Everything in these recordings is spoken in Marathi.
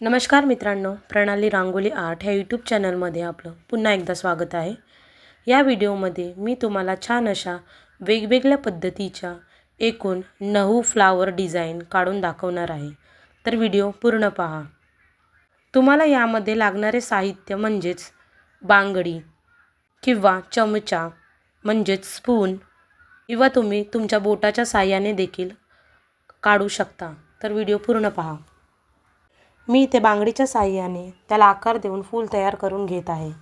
नमस्कार मित्रांनो प्रणाली रांगोली आर्ट ह्या यूट्यूब चॅनलमध्ये आपलं पुन्हा एकदा स्वागत आहे. या व्हिडिओमध्ये मी तुम्हाला छान अशा वेगवेगळ्या पद्धतीच्या एकूण नऊ फ्लावर डिझाईन काढून दाखवणार आहे. तर व्हिडिओ पूर्ण पहा. तुम्हाला यामध्ये लागणारे साहित्य म्हणजेच बांगडी किंवा चमचा म्हणजेच स्पून किंवा तुम्ही तुमच्या बोटाच्या साह्याने देखील काढू शकता. तर व्हिडिओ पूर्ण पहा. मी इथे बांगडीच्या साह्याने त्याला आकार देऊन फूल तयार करून घेत आहे.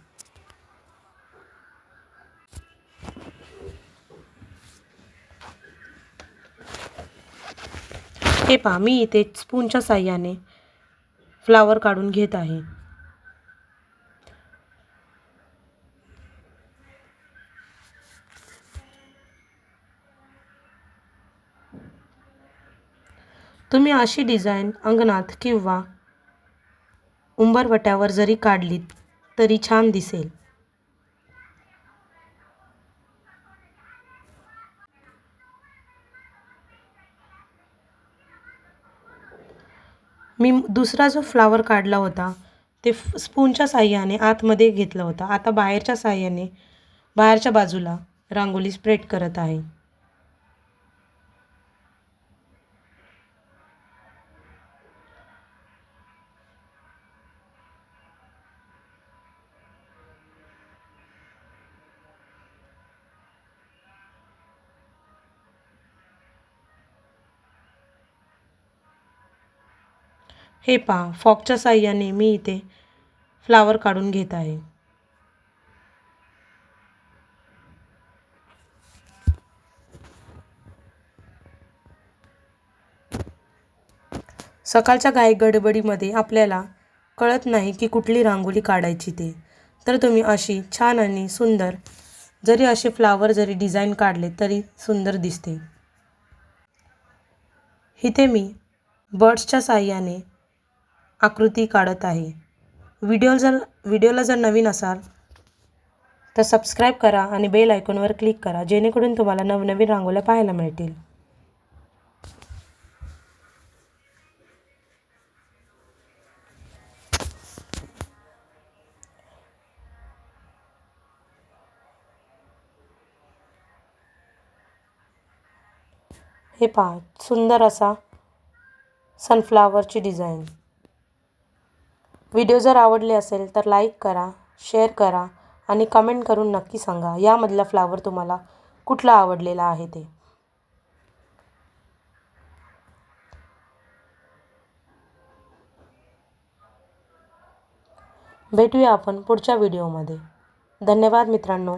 हे पहा मी इथे स्पूनच्या साह्याने फ्लावर काढून घेत आहे. तुम्ही अशी डिझाईन अंगणात किंवा उंबरवट्यावर जरी काढलीत तरी छान दिसेल. मी दुसरा जो फ्लावर काढला होता ते स्पूनच्या साह्याने आतमध्ये घेतलं होता. आता बाहेरच्या साह्याने बाहेरच्या बाजूला रांगोळी स्प्रेड करत आहे. हे पहा फॉकच्या साह्याने मी इथे फ्लावर काढून घेत आहे. सकाळच्या गाय गडबडीमध्ये आपल्याला कळत नाही की कुठली रांगोळी काढायची ते. तर तुम्ही अशी छान आणि सुंदर जरी असे फ्लावर जरी डिझाईन काढले तरी सुंदर दिसते. इथे मी बर्ड्सच्या साह्याने आकृती काढत आहे. व्हिडिओ जर व्हिडिओला जर नवीन असाल तर सबस्क्राईब करा आणि बेल आयकॉनवर क्लिक करा जेणेकरून तुम्हाला नवनवीन रांगोळ्या पाहायला मिळतील. हे पहा सुंदर असा सनफ्लावरची डिझाईन व्हिडिओ जर आवडले असेल तर लाईक करा शेअर करा आणि कमेंट करून नक्की सांगा. यामधला फ्लावर तुम्हाला कुठला आवडलेला आहे ते? भेटूया आपण पुढच्या व्हिडिओमध्ये. धन्यवाद मित्रांनो.